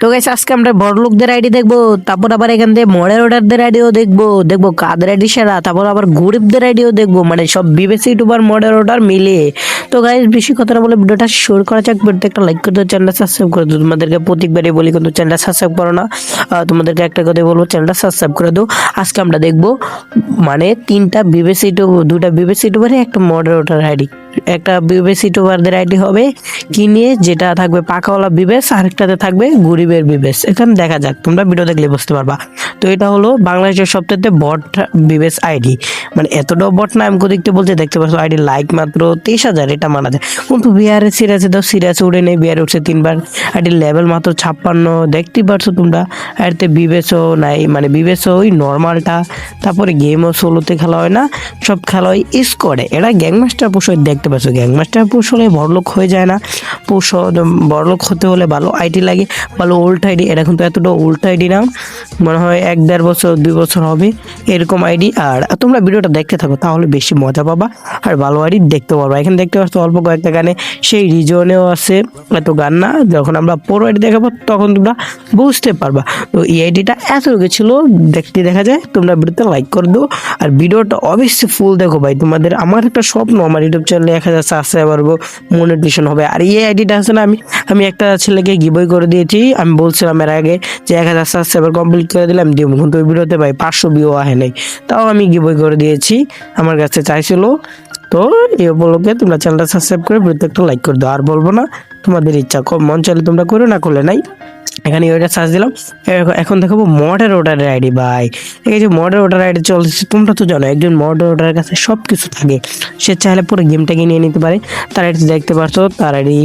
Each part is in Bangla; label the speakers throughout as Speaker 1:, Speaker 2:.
Speaker 1: তো গাইস আজকে আমরা বড় লোকদের আইডি দেখব, তারপর আবার এখান থেকে মডেল অর্ডারদের আইডিও দেখব দেখব কাদের আইডি সেরা, তারপর আবার গরিবদের আইডিও দেখব মানে সব বিবেসি ইউটিউবার মডেল অর্ডার মিলিয়ে তো গাইস বেশি কথা না বলে ভিডিওটা শুরু করা যাক, ভিডিওতে একটা লাইক করে দিও চ্যানেলটা সাবস্ক্রাইব করে দিও। তোমাদেরকে প্রত্যেকবারই বলি, কিন্তু চ্যানেলটা সাবস্ক্রাইব করো না। তোমাদেরকে একটা কথা বলব চ্যানেলটা সাবস্ক্রাইব করে দিও। আজকে আমরা দেখব মানে তিনটা বিবেসি ইউটিউব দুটা বিবেসি ইউটিউবারে একটা মডেল অর্ডার আইডি একটা বিবেস ইউটিউবারদের আইডি হবে, কি নিয়ে? যেটা থাকবে পাকাওয়ালা বিবেস আরেকটাতে থাকবে গরিবের বিবেস এখানে দেখা যাক, তোমরা ভিডিও দেখলে বুঝতে পারবা। তো এটা হলো বাংলাদেশের সবথেকে বট বিবেস আইডি। মানে এতটাও বট না আমি দেখতে বলতে দেখতে পাচ্ছ আইডি লাইক মাত্র তেইশ হাজার, এটা মানা যায়। কিন্তু বিহারে সিরিয়াসে তো সিরিয়াসে উঠে নেই বিহারে উঠছে তিনবার। আইডির লেভেল মাত্র ছাপ্পান্ন, দেখতেই পারছ তোমরা। আইডিতে বিবেসও নাই মানে বিবেসও ওই নর্মালটা। তারপরে গেমও সোলোতে খেলা হয় না, সব খেলা হয় স্কোয়াডে। এরা গ্যাংমাস্টার পুষ হয় দেখতে পাচ্ছ, গ্যাংমাস্টার পুষ হলে বড়লোক হয়ে যায় না। পুষ বড়লোক হতে হলে ভালো আইডি লাগে, ভালো ওল্ড আইডি। এটা কিন্তু এতটা ওল্ড আইডি না, মনে হয় এক দেড় বছর, দুই বছর হবে এরকম আইডি। আর তোমরা ভিডিওটা দেখতে থাকো, তাহলে বেশি মজা পাবা আর ভালো আইডি দেখতে পারবা এখানে দেখতে পাচ্ছ, অল্প কয়েকটা গানে সেই রিজনেও আছে এত গান না, যখন আমরা পুরো আইডি দেখাবো তখন তোমরা বুঝতে পারবা। তো এই আইডিটা এত ছিল, দেখতে দেখা যায়, তোমরা ভিডিওতে লাইক করে দিও। আর ভিডিওটা অবশ্যই ফুল দেখো ভাই, তোমাদের আমার একটা স্বপ্ন, আমার ইউটিউব চ্যানেলে এক হাজার সাবস্ক্রাইব পারব মনিটেশন হবে। আর এই আইডিটা আছে না আমি আমি একটা ছেলেকে গিবই করে দিয়েছি। আমি বলছিলাম এর আগে যে এক হাজার সাবস্ক্রাইবার কমপ্লিট করে দিলাম কিন্তু ওই ভিডিওতে ভাই পাঁচশো ভিউ আহে নাই। তাও আমি গিবই করে দিয়েছি। আমার কাছে চাইছিল। তো এই উপলক্ষে তোমরা চ্যানেলটা সাবস্ক্রাইব করে প্রত্যেকটা লাইক করে দাও। আর বলব না, তোমাদের ইচ্ছা মন চাইলে তোমরা করো, না করলে নাই। এখানে ওইটা সার্চ দিলাম। এখন দেখাবো মডার ওটারের আইডি ভাই। এই যে মডার ওটার আইডি চলছে, তোমরা তো জানো, একজন মডার ওটারের কাছে সব কিছু থাকে। সে চাইলে পুরো গেমটাকে নিয়ে নিতে পারে। তার আইডি দেখতে পারছ তার আইডি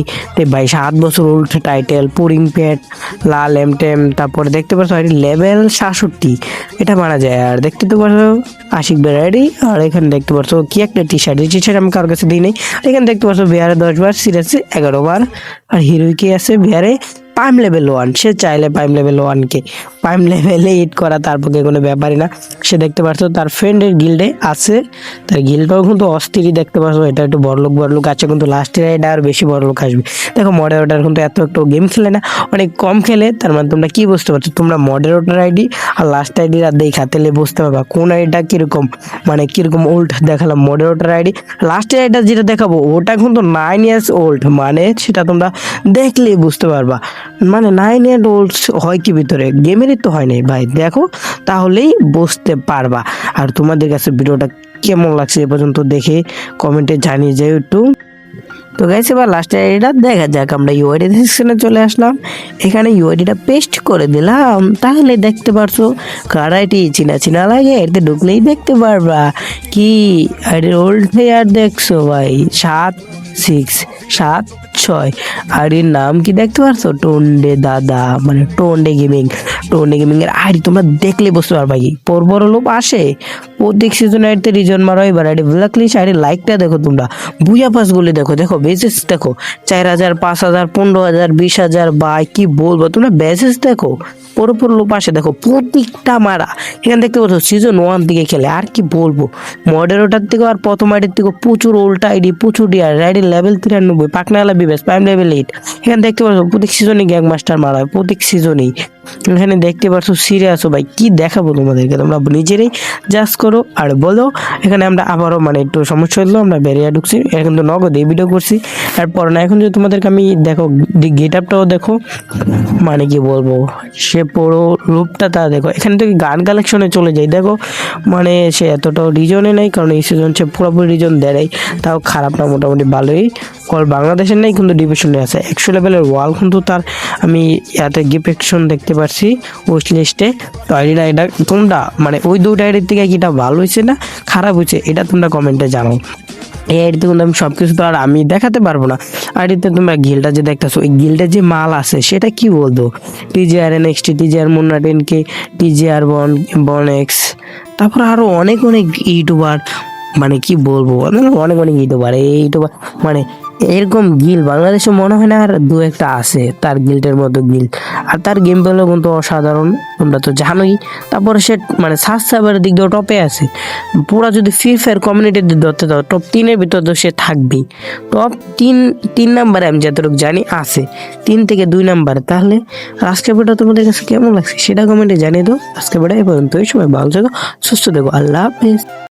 Speaker 1: ভাই সাত বছর ওল্ড টাইটেল পুরিং প্যাট লাল এম টেম তারপরে দেখতে পারছ আইডি লেভেল সাতষট্টি। এটা মারা যায়, আর দেখতে তো পারছ আশিক বের আইডি আর এখানে দেখতে পারছ কি একটা টি শার্ট এই টি শার্ট আমি কারোর কাছে দিই নাই। এখানে দেখতে পারছ বিহারে দশ বার, সিরিয়াসে এগারো বার, আর হিরোই কি আছে বিহারে পাইম লেভেল ওয়ান সে চাইলে পাইম লেভেল ওয়ানকে পাইম লেভেলে হিট করা তার পক্ষে কোনো ব্যাপারই না। সে দেখতে পারছ তার ফ্রেন্ডের গিল্ডে আছে। তার গিল্ডটাও কিন্তু অস্থিরই দেখতে পারছ এটা একটু বড়লোক বড়লোক আছে কিন্তু লাস্টের এটা আর বেশি বড়লোক আসবে। দেখো মডারেটার কিন্তু এত একটু গেম খেলে না, অনেক কম খেলে। তার মানে তোমরা কি বুঝতে পারছ? তোমরা মডারেটার আইডি আর লাস্ট আইডি আর দেখা খাতেলে বুঝতে পারবা কোন আইডিটা কীরকম। মানে কীরকম ওল্ড দেখালাম মডারেটার আইডি লাস্টের আইডিটা যেটা দেখাবো, ওটা কিন্তু নাইন ইয়ার্স ওল্ড মানে সেটা তোমরা দেখলেই বুঝতে পারবা। মানে নাইন ইয়ার ওল্ড হয় কি ভিতরে? গেমেরই তো হয় নাই ভাই। দেখো, তাহলেই বুঝতে পারবা। আর তোমাদের কাছে ভিডিওটা কেমন লাগছে এ পর্যন্ত দেখে কমেন্টে জানিয়ে যাও একটু। তো গাইছে এবার লাস্টে এটা দেখা যাক, আমরা ইউআইডি সেকশনে চলে আসলাম। এখানে ইউআইডিটা পেস্ট করে দিলাম। তাহলে দেখতে পারছ, কার আইডি চিনা চিনা লাগে, এতে ঢুকলেই দেখতে পারবা। কি আইডি ওল্ড প্লেয়ার দেখছ ভাই? সাত সিক্স সাত ছয় এর নাম কি দেখতে পারছ? টোন্ডে দাদা মানে টোন্ডে গেমিং। টোন্ডে গেমিং এর আইডি তোমরা দেখলে বুঝতে পারবা কি? পর বড় লোক আসে। প্রত্যেক সিজন আইডিতে রিজন মারো, এবার আইডি ব্ল্যাক লিস্ট আইডি লাইকটা দেখো তোমরা। পাস গুলি দেখো দেখো বেসেস দেখো। চার হাজার, পাঁচ হাজার, পনেরো হাজার, বিশ হাজার বা কি বলব, তোমরা বেসেস দেখো। পুরোপুর লোক আসে, দেখো, প্রত্যেকটা মারা। এখানে দেখতে পাচ্ছ সিজন ওয়ান থেকে খেলে, আর কি বলব। মডারেটার থেকে আর প্রথম আইডির থেকে প্রচুর ওল্টা আইডি প্রচুর ডিয়ার আইডি লেভেল তিরানব্বই পাকনালা বিবেস প্রাইম লেভেল এইট এখানে দেখতে পাচ্ছ, প্রত্যেক সিজনই গ্যাং মাস্টার মারা হয়, প্রত্যেক সিজনেই এখানে দেখতে পাচ্ছ সিরিয়াস ভাই। কি দেখাবো তোমাদেরকে? তোমরা নিজেরাই জাজ করো আর বলো। এখানে আমরা আবারও মানে একটু সমস্যা হলো, আমরা বেরিয়ে ঢুকছি। এটা কিন্তু নগদ এই ভিডিও করছি। তারপর না, এখন যদি তোমাদেরকে আমি দেখো গেট আপটাও দেখো মানে কি বলব, সে পুরো রূপটা তা দেখো। এখানে থেকে গান কালেকশনে চলে যাই। দেখো মানে সে এতটাও রিজনে নেই, কারণ এই সিজন সে পুরোপুরি রিজন দেয় তাও খারাপ না মোটামুটি ভালোই। কল বাংলাদেশের নেই কিন্তু ডিভিশনে আছে। একশো লেভেলের ওয়াল কিন্তু তার আমি এত গিফেকশন দেখতে পাচ্ছি ওয়েস্ট লিস্টে তো আইডিটা এটা তোমরা মানে ওই দুটো আইডির থেকে কিটা ভালো হয়েছে না খারাপ হয়েছে, এটা তোমরা কমেন্টে জানাও। এই আইডিতে কিন্তু আমি সব কিছু তো আর আমি দেখাতে পারব না। আইডিতে তোমরা গিলটা যে দেখতেছো ওই গিলটা যে মাল আছে, সেটা কি বলতো TGR N X T TGR Munna ten K TGR বন বন এক্স তারপর আরও অনেক অনেক ইউটিউবার মানে কি বলব, অনেক অনেক ইউটিউবার এই ইউটিউবার মানে এরকম গিল বাংলাদেশে মনে হয় না আর দু একটা আছে। তার গিল্টের মতো গিল আর তার গেম পেল কিন্তু অসাধারণ, তোমরা তো জানোই। তারপরে সে মানে সাবস্ক্রাইবারের দিক দিয়ে টপে আছে। পুরা যদি ফ্রি ফায়ার কমিউনিটির দিক ধরতে দাও টপ তিনের ভিতর তো সে থাকবেই। টপ তিন তিন নাম্বারে আমি যতটুকু জানি আছে। তিন থেকে দুই নাম্বারে তাহলে আজকে ভিডিও তোমাদের কাছে কেমন লাগছে সেটা কমেন্টে জানিয়ে দাও। আজকে ভিডিও এই পর্যন্ত এই সময় ভালো থেকো, সুস্থ থেকো। আল্লাহ হাফেজ।